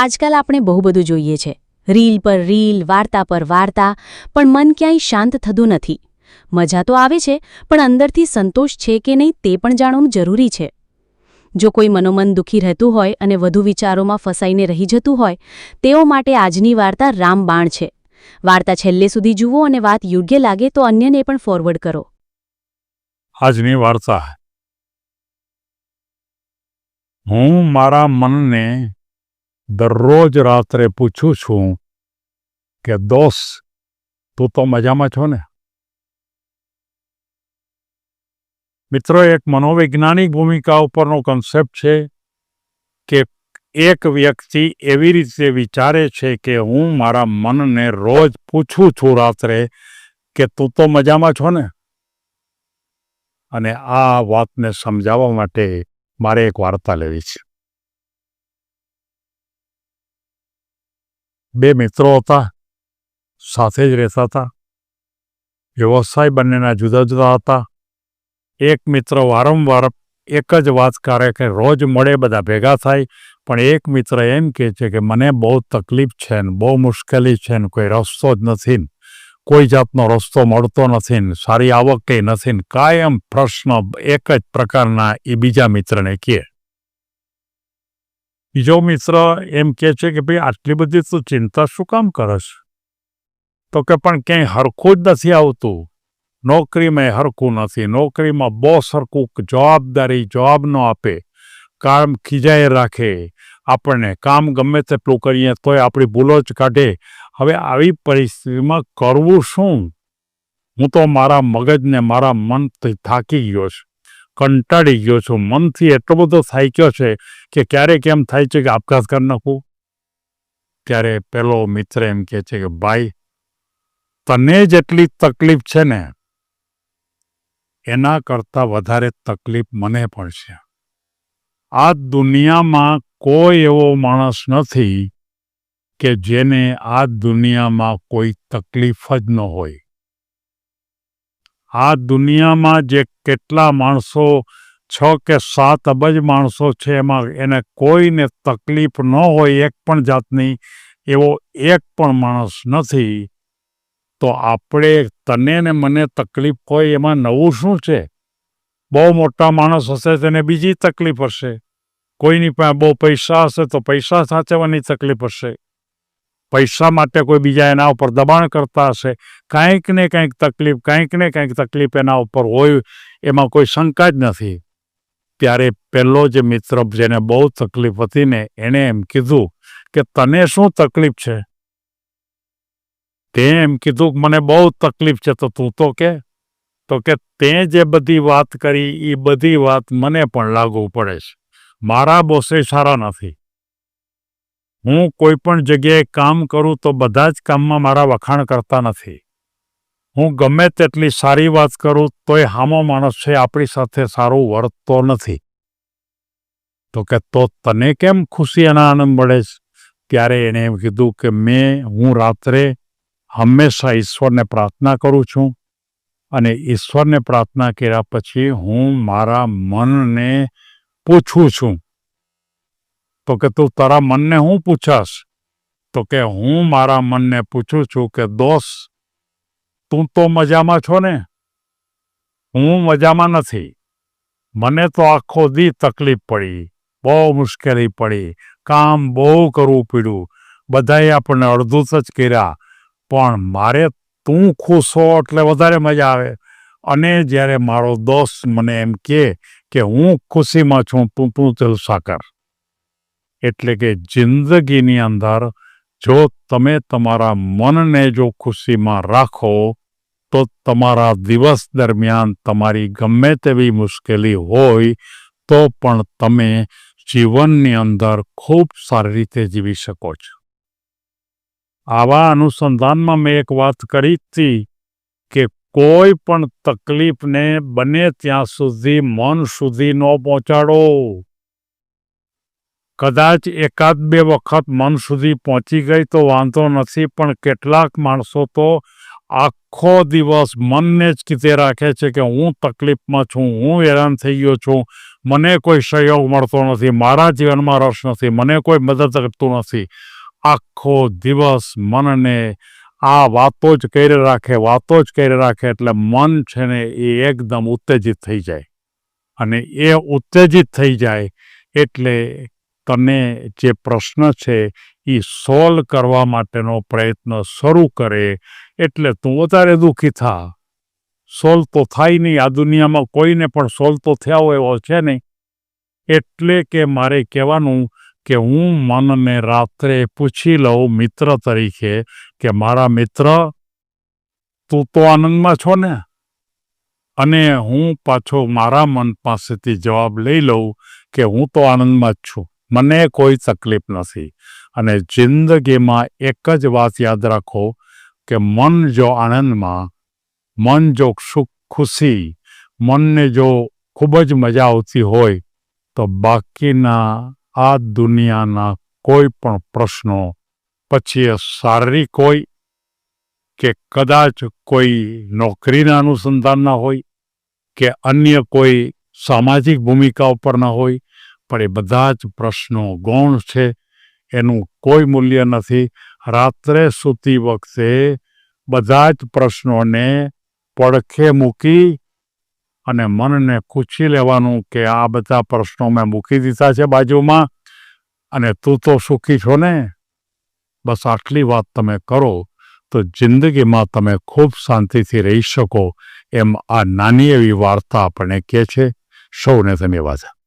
આજકાલ આપણે બહુ બધું જોઈએ છે. રીલ પર રીલ, વાર્તા પર વાર્તા, પણ મન ક્યાંય શાંત થતું નથી. મજા તો આવે છે, પણ અંદરથી સંતોષ છે કે નહીં તે પણ જાણવું જરૂરી છે. જો કોઈ મનોમન દુઃખી રહેતું હોય અને વધુ વિચારોમાં ફસાઈને રહી જતું હોય, તેઓ માટે આજની વાર્તા રામબાણ છે. વાર્તા છેલ્લે સુધી જુઓ અને વાત યોગ્ય લાગે તો અન્યને પણ ફોરવર્ડ કરો. આજની વાર્તા. હું મારા મનને દરરોજ રાત્રે પૂછું છું કે દોસ્ત તું તો મજામાં છો ને મિત્રો એક મનોવૈજ્ઞાનિક ભૂમિકા ઉપરનો કન્સેપ્ટ છે કે એક વ્યક્તિ એવી રીતે વિચારે છે કે હું મારા મનને રોજ પૂછું છું રાત્રે કે તું તો મજામાં છો ને અને આ વાતને સમજાવવા માટે મારે એક વાર્તા લેવી છે બે મિત્રો હતા, સાથે જ રહેતા હતા. વ્યવસાય બંનેના જુદા જુદા હતા. એક મિત્ર વારંવાર એક જ વાત કરે કે રોજ મળે બધા ભેગા થાય, પણ એક મિત્ર એમ કહે છે કે મને બહુ તકલીફ છે ને, બહુ મુશ્કેલી છે ને, કોઈ રસ્તો જ નથી ને, કોઈ જાતનો રસ્તો મળતો નથી ને, સારી આવક કંઈ નથી ને, કાયમ પ્રશ્ન એક જ પ્રકારના એ બીજા મિત્રને કહે. બીજો મિત્ર એમ કહે છે કે ભાઈ, આટલી બધી તું ચિંતા શું કામ કરશ તો કે પણ ક્યાંય હરખું જ નથી આવતું. નોકરીમાં હરખું નથી. નોકરીમાં બોસ હરખું જવાબદારી જવાબ ન આપે. કામ ખીજાય રાખે. આપણને કામ ગમે તેટલું કરીએ તોય આપણી ભૂલો જ કાઢે. હવે આવી પરિસ્થિતિમાં કરવું શું? હું તો મારા મગજને મારા મનથી થાકી ગયો છું. કંટાળી ગયો છું. મનથી એટલો બધો થાક્યો છે કે ક્યારેક એમ થાય છે કે આપઘાત કરી નાખું? ત્યારે પેલો મિત્ર એમ કહે છે કે, ભાઈ, તને જેટલી તકલીફ છે ને, એના કરતાં વધારે તકલીફ મને પણ છે. આ દુનિયામાં કોઈ એવો માણસ નથી કે જેને આ દુનિયામાં કોઈ તકલીફ જ ન હોય. આ દુનિયામાં જે કેટલા માણસો છ કે સાત અબજ માણસો છે, એમાં એને કોઈને તકલીફ ન હોય એક પણ જાતની, એવો એક પણ માણસ નથી. તો આપણે તને ને મને તકલીફ હોય એમાં નવું શું છે? બહુ મોટા માણસ હશે તેને બીજી તકલીફ હશે. કોઈની પાસે બહુ પૈસા હશે તો પૈસા સાચવવાની તકલીફ હશે. પૈસા માટે કોઈ બીજા એના ઉપર દબાણ કરતા હશે, કાંઈક ને કાંઈક તકલીફ, કાંઈક ને કાંઈક તકલીફ એના ઉપર હોય, એમાં કોઈ શંકા જ નથી. ત્યારે પહેલો જે મિત્ર જેને બહુ તકલીફ હતી ને, એણે એમ કીધું કે, તને શું તકલીફ છે? તે એમ કીધું મને બહુ તકલીફ છે. તો તું તો કે તો કે, તે જે બધી વાત કરી એ બધી વાત મને પણ લાગુ પડે છે. મારા બોસે સારા નથી. હું કોઈ પણ જગ્યાએ કામ કરું તો બધા જ કામમાં મારા વખાણ કરતા નથી. હું ગમે તેટલી સારી વાત કરું તોય હામો માણસ છે આપણી સાથે સારું વર્તતો નથી. તો કે તો તને કેમ ખુશી અને આનંદ મળે છે? ત્યારે એણે એમ કીધું કે મેં, હું રાત્રે હંમેશા ઈશ્વરને પ્રાર્થના કરું છું અને ઈશ્વરને પ્રાર્થના કર્યા પછી હું મારા મનને પૂછું છું તો કે તું તારા મનને હું પૂછાશ? તો કે હું મારા મનને પૂછું છું કે દોસ્ત તું તો મજામાં છો ને? હું મજામાં નથી. મને તો આખો દી તકલીફ પડી, બહુ મુશ્કેલી પડી, કામ બહુ કરવું પડ્યું, બધાએ આપણને અડધું જ કર્યા. પણ મારે તું ખુશ હો એટલે વધારે મજા આવે. અને જ્યારે મારો દોસ્ત મને એમ કહે કે હું ખુશીમાં છું, તું તું જલસા કર. એટલે કે જિંદગીની અંદર જો તમે તમારા મનને જો ખુશીમાં રાખો, તો તમારા દિવસ દરમિયાન તમારી ગમે તેવી મુશ્કેલી હોય, તો પણ તમે જીવનની અંદર ખૂબ સારી રીતે જીવી શકો છો. આવા અનુસંધાનમાં મેં એક વાત કરી હતી કે કોઈ પણ તકલીફને બને ત્યાં સુધી મન સુધી ન પહોંચાડો. કદાચ એકાદ બે વખત મન સુધી પહોંચી ગઈ તો વાંધો નથી, પણ કેટલાક માણસો તો આખો દિવસ મનને જ કીતે રાખે છે કે હું તકલીફમાં છું, હું હેરાન થઈ ગયો છું, મને કોઈ સહયોગ મળતો નથી, મારા જીવનમાં રસ નથી, મને કોઈ મદદ કરતું નથી. આખો દિવસ મનને આ વાતો જ કરી રાખે, વાતો જ કરી રાખે એટલે મન છે ને એ એકદમ ઉત્તેજિત થઈ જાય. અને એ ઉત્તેજિત થઈ જાય એટલે તને જે પ્રશ્ન છે એ સોલ્વ કરવા માટેનો પ્રયત્ન શરૂ કરે એટલે તું વધારે દુઃખી થા. સોલ્વ તો થાય નહીં. આ દુનિયામાં કોઈને પણ સોલ્વ તો થયા હોય એવો છે નહીં. એટલે કે મારે કહેવાનું કે હું મનને રાત્રે પૂછી લઉં મિત્ર તરીકે કે, મારા મિત્ર, તું તો આનંદમાં છો ને? અને હું પાછો મારા મન પાસેથી જવાબ લઈ લઉં કે, હું તો આનંદમાં જ છું. મને કોઈ તકલીફ નથી. અને જિંદગીમાં એક જ વાત યાદ રાખો કે મન જો આનંદમાં, મન જો સુખ ખુશી, મનને જો ખૂબ જ મજા આવતી હોય, તો બાકીના આ દુનિયાના કોઈ પણ પ્રશ્નો, પછી શારીરિક હોય કે કદાચ કોઈ નોકરીના અનુસંધાનના હોય કે અન્ય કોઈ સામાજિક ભૂમિકા ઉપરના હોય પણ એ બધા જ પ્રશ્નો ગૌણ છે. એનું કોઈ મૂલ્ય નથી. રાત્રે સૂતી વખતે બધા જ પ્રશ્નોને પડખે મૂકી અને મનને પૂછી લેવાનું કે આ બધા પ્રશ્નો મેં મૂકી દીધા છે બાજુમાં અને તું તો સુખી છો ને? બસ આટલી વાત તમે કરો તો જિંદગીમાં તમે ખૂબ શાંતિથી રહી શકો એમ આ નાની એવી વાર્તા આપણને કહે છે. સૌને ધન્યવાદ.